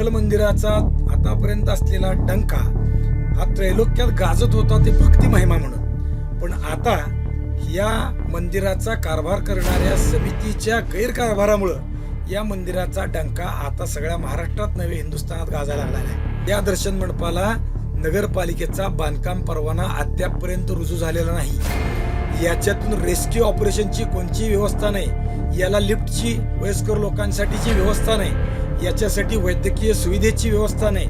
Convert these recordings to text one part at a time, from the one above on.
विठ्ठल मंदिराचा आतापर्यंत असलेला डंका हा त्रैलोक्यात गाजत होता ते भक्ती महिमा म्हणून. पण आता या मंदिराचा कारभार करणाऱ्या समितीच्या गैरकारभारामुळं या मंदिराचा डंका आता सगळ्या महाराष्ट्रात नव्हे हिंदुस्थानात गाजायला लागला आहे. या दर्शन मंडपाला नगरपालिकेचा बांधकाम परवाना अद्यापपर्यंत रुजू झालेला नाही. याच्यातून रेस्क्यू ऑपरेशनची कोणची व्यवस्था नाही. याला लिफ्टची वयस्कर लोकांसाठीची व्यवस्था नाही. याच्यासाठी वैद्यकीय सुविधेची व्यवस्था नाही.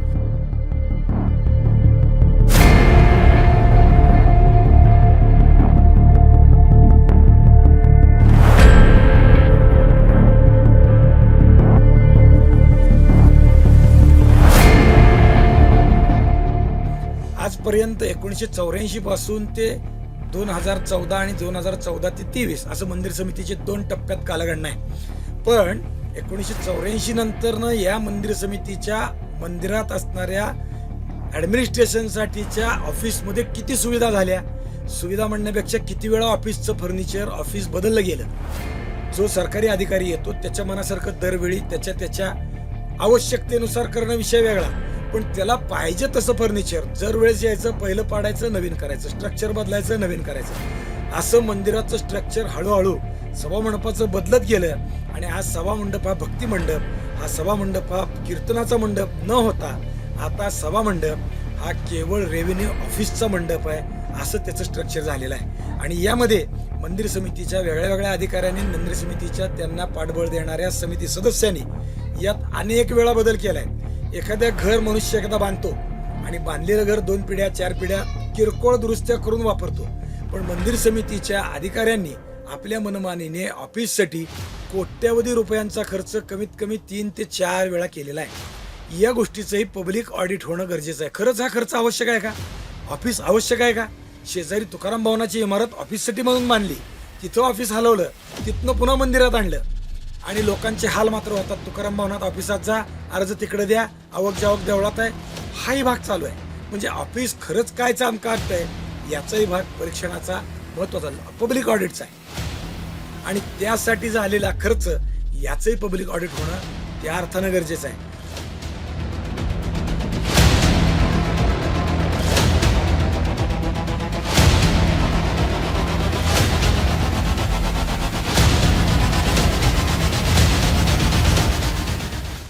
आजपर्यंत एकोणीसशे चौऱ्याऐंशी पासून ते दोन हजार चौदा आणि दोन हजार चौदा ते तेवीस असं मंदिर समितीचे दोन टप्प्यात कालगणना आहे. पण एकोणीसशे चौऱ्याऐंशी नंतरनं या मंदिर समितीच्या मंदिरात असणाऱ्या ॲडमिनिस्ट्रेशनसाठीच्या ऑफिसमध्ये किती सुविधा झाल्या? सुविधा म्हणण्यापेक्षा किती वेळा ऑफिसचं फर्निचर ऑफिस बदललं गेलं? जो सरकारी अधिकारी येतो त्याच्या मनासारखं दरवेळी त्याच्या त्याच्या आवश्यकतेनुसार करणं विषय वेगळा. पण त्याला पाहिजे तसं फर्निचर. जर वेळेस यायचं पहिलं पाडायचं नवीन करायचं. स्ट्रक्चर बदलायचं नवीन करायचं. असं मंदिराचं स्ट्रक्चर हळूहळू सभा मंडपाचं बदलत गेलं आणि आज सभा मंडप हा भक्ती मंडप हा सभा मंडप हा कीर्तनाचा मंडप न होता आता सभा मंडप हा केवळ रेव्हेन्यू ऑफिसचा मंडप आहे असं त्याचं स्ट्रक्चर झालेलं आहे. आणि यामध्ये मंदिर समितीच्या वेगळ्या वेगळ्या अधिकाऱ्यांनी मंदिर समितीच्या त्यांना पाठबळ देणाऱ्या समिती सदस्यांनी यात अनेक वेळा बदल केला आहे एखाद्या घर मनुष्य एकदा बांधतो आणि बांधलेलं घर दोन पिढ्या चार पिढ्या किरकोळ दुरुस्त्या करून वापरतो. पण मंदिर समितीच्या अधिकाऱ्यांनी आपल्या मनमानीने ऑफिससाठी कोट्यवधी रुपयांचा खर्च कमीत कमी तीन ते चार वेळा केलेला आहे. या गोष्टीचंही पब्लिक ऑडिट होणं गरजेचं आहे. खरंच हा खर्च आवश्यक आहे का? ऑफिस आवश्यक आहे का? शेजारी तुकाराम भवनाची इमारत ऑफिससाठी म्हणून बांधली तिथं ऑफिस हलवलं. तिथनं पुन्हा मंदिरात आणलं. आणि लोकांचे हाल मात्र होतात. तुकाराम भवनात ऑफिसात जा अर्ज तिकडे द्या आवक जावक देवळात आहे. हाही भाग चालू आहे. म्हणजे ऑफिस खरंच काय काम आहे? याचाही भाग परीक्षणाचा महत्त्वाचा पब्लिक ऑडिटचा आहे. आणि त्यासाठी झालेला खर्च याचंही पब्लिक ऑडिट होणं त्या अर्थानं गरजेचं आहे.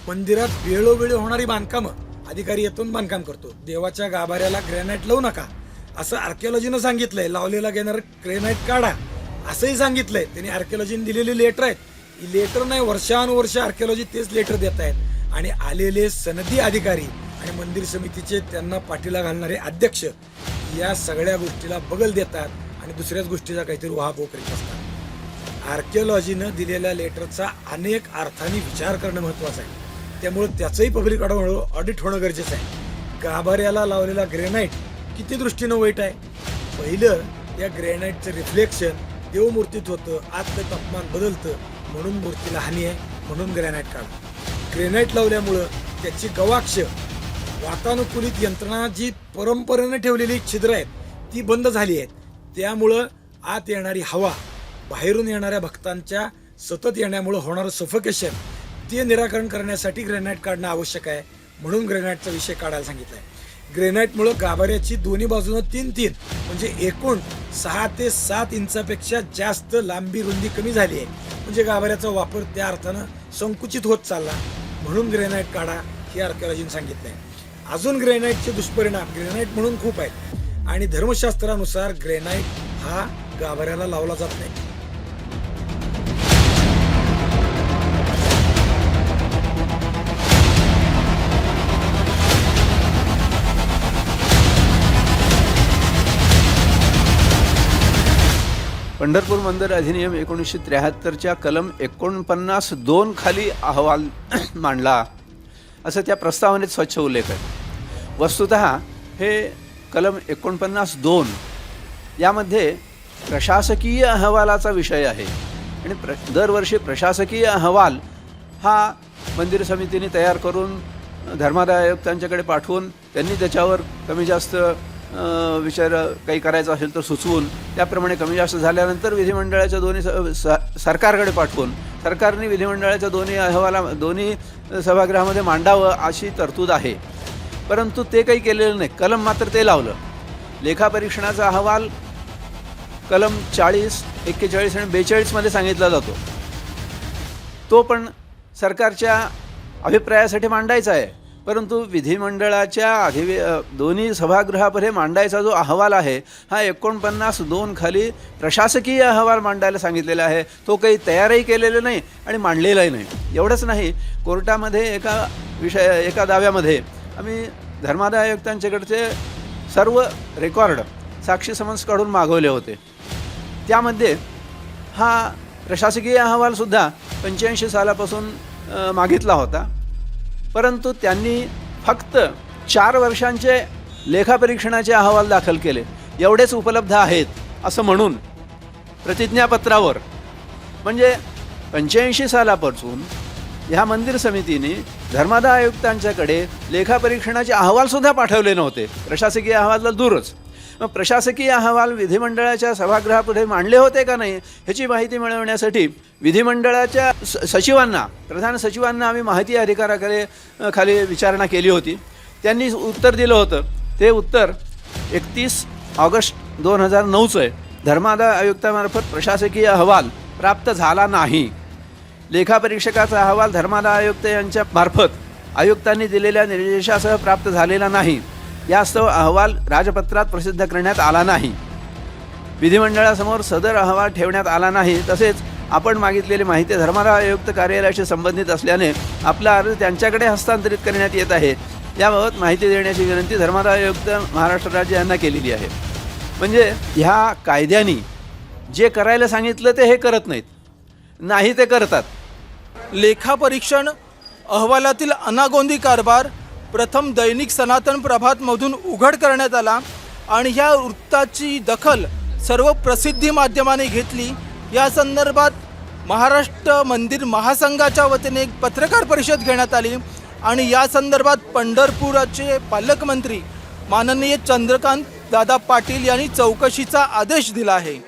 मंदिरात वेळोवेळी होणारी बांधकामं अधिकारी येतून बांधकाम करतो. देवाच्या गाभाऱ्याला ग्रॅनाईट लावू नका असं आर्किओलॉजीनं सांगितलंय. लावलेला घेणार ग्रेनाईट काढा. असंही सांगितलंय. त्यांनी आर्किओलॉजीने दिलेली लेटर आहेत. ही लेटर नाही वर्षानुवर्ष आर्किओलॉजी तेच लेटर देत आहेत. आणि आलेले सनदी अधिकारी आणि मंदिर समितीचे त्यांना पाठीला घालणारे अध्यक्ष या सगळ्या गोष्टीला बगल देतात आणि दुसऱ्याच गोष्टीचा काहीतरी उहापोह करीत असतात. आर्किओलॉजीनं दिलेल्या लेटरचा अनेक अर्थाने विचार करणं महत्वाचं आहे. त्यामुळे त्याचंही पब्लिक ऑडिट होणं गरजेचं आहे. गाभाऱ्याला लावलेला ग्रेनाईट किती दृष्टीनं वाईट आहे? पहिलं या ग्रेनाईटचं रिफ्लेक्शन देवमूर्तीत होतं आतलं तापमान बदलतं म्हणून मूर्तीला हानी आहे म्हणून ग्रॅनाईट काढा ग्रेनाईट लावल्यामुळं त्याची गवाक्ष वातानुकूलित यंत्रणा जी परंपरेने ठेवलेली छिद्र आहेत ती बंद झाली आहेत. त्यामुळं आत येणारी हवा बाहेरून येणाऱ्या भक्तांच्या सतत येण्यामुळं होणारं सफोकेशन ते निराकरण करण्यासाठी ग्रेनाईट काढणं आवश्यक आहे म्हणून ग्रेनाईटचा विषय काढायला सांगितलाय. ग्रेनाईटमुळं गाभाऱ्याची दोन्ही बाजूनं तीन तीन म्हणजे एकूण सहा ते सात इंचापेक्षा जास्त लांबी रुंदी कमी झाली आहे. म्हणजे गाभाऱ्याचा वापर त्या अर्थानं संकुचित होत चालला. म्हणून ग्रेनाईट काढा हे आर्किओलॉजीने सांगितलंय. अजून ग्रेनाईटचे दुष्परिणाम ग्रेनाईट म्हणून खूप आहेत. आणि धर्मशास्त्रानुसार ग्रेनाईट हा गाभाऱ्याला लावला जात नाही. पंढरपूर मंदिर अधिनियम एकोणीसशे त्र्याहत्तरच्या कलम एकोणपन्नास दोन खाली अहवाल मांडला. असं त्या प्रस्तावनेत स्वच्छ उल्लेख आहे. वस्तुत हे कलम एकोणपन्नास दोन यामध्ये प्रशासकीय अहवालाचा विषय आहे. आणि प्र दरवर्षी प्रशासकीय अहवाल हा मंदिर समितीने तयार करून धर्मादाय आयुक्तांच्याकडे पाठवून त्यांनी त्याच्यावर कमी जास्त विचार काही करायचा असेल तर सुचवून त्याप्रमाणे कमी जास्त झाल्यानंतर विधिमंडळाच्या दोन्ही स- स- सरकारकडे पाठवून सरकारने विधिमंडळाच्या दोन्ही अहवाला दोन्ही सभागृहामध्ये मांडावं अशी तरतूद आहे. परंतु ते काही केलेलं नाही. कलम मात्र ते लावलं. लेखापरीक्षणाचा अहवाल कलम चाळीस एक्केचाळीस आणि बेचाळीसमध्ये सांगितला जातो. तो पण सरकारच्या अभिप्रायासाठी मांडायचा आहे. परंतु विधिमंडळाच्या अधिवे दोन्ही सभागृहापुढे मांडायचा जो अहवाल आहे हा एकोणपन्नास दोन खाली प्रशासकीय अहवाल मांडायला सांगितलेला आहे. तो काही तयारही केलेला नाही आणि मांडलेलाही नाही. एवढंच नाही कोर्टामध्ये एका विषय एका दाव्यामध्ये आम्ही धर्मादाय आयुक्तांच्याकडचे सर्व रेकॉर्ड साक्षी समन्स काढून मागवले होते. त्यामध्ये हा प्रशासकीय अहवालसुद्धा पंच्याऐंशी सालापासून मागितला होता. परंतु त्यांनी फक्त चार वर्षांचे लेखापरीक्षणाचे अहवाल दाखल केले. एवढेच उपलब्ध आहेत असं म्हणून प्रतिज्ञापत्रावर म्हणजे पंच्याऐंशी सालापासून ह्या मंदिर समितीने धर्मादाय आयुक्तांच्याकडे लेखापरीक्षणाचे अहवालसुद्धा पाठवले नव्हते. प्रशासकीय अहवालला दूरच. मग प्रशासकीय अहवाल विधिमंडळाच्या सभागृहापुढे मांडले होते का नाही ह्याची माहिती मिळवण्यासाठी विधिमंडळाच्या स सचिवांना प्रधान सचिवांना आम्ही माहिती अधिकाराकडे खाली विचारणा केली होती. त्यांनी उत्तर दिलं होतं. ते उत्तर एकतीस ऑगस्ट दोन हजार नऊचं आहे. धर्मादाय आयुक्तामार्फत प्रशासकीय अहवाल प्राप्त झाला नाही. लेखापरीक्षकाचा अहवाल धर्मादाय आयुक्त यांच्या मार्फत आयुक्तांनी दिलेल्या निर्देशासह प्राप्त झालेला नाही. यास्तव अहवाल राजपत्रात प्रसिद्ध करण्यात आला नाही. विधिमंडळासमोर सदर अहवाल ठेवण्यात आला नाही तसेच आपण मागितलेली माहिती धर्मादाय आयुक्त कार्यालयाशी संबंधित असल्याने आपला अर्ज त्यांच्याकडे हस्तांतरित करण्यात येत आहे. याबाबत माहिती देण्याची विनंती धर्मादाय आयुक्त महाराष्ट्र राज्य यांना केलेली आहे. म्हणजे ह्या कायद्यानी जे करायला सांगितलं ते हे करत नाहीत. नाही ते करतात. लेखापरीक्षण अहवालातील अनागोंदी कारभार प्रथम दैनिक सनातन प्रभातमधून उघड करण्यात आला आणि ह्या वृत्ताची दखल सर्व प्रसिद्धी माध्यमाने घेतली. या संदर्भात महाराष्ट्र मंदिर महासंघाच्या वतीने एक पत्रकार परिषद घेण्यात आली आणि या संदर्भात पंढरपुराचे पालकमंत्री माननीय चंद्रकांत दादा पाटील यांनी चौकशीचा आदेश दिला आहे.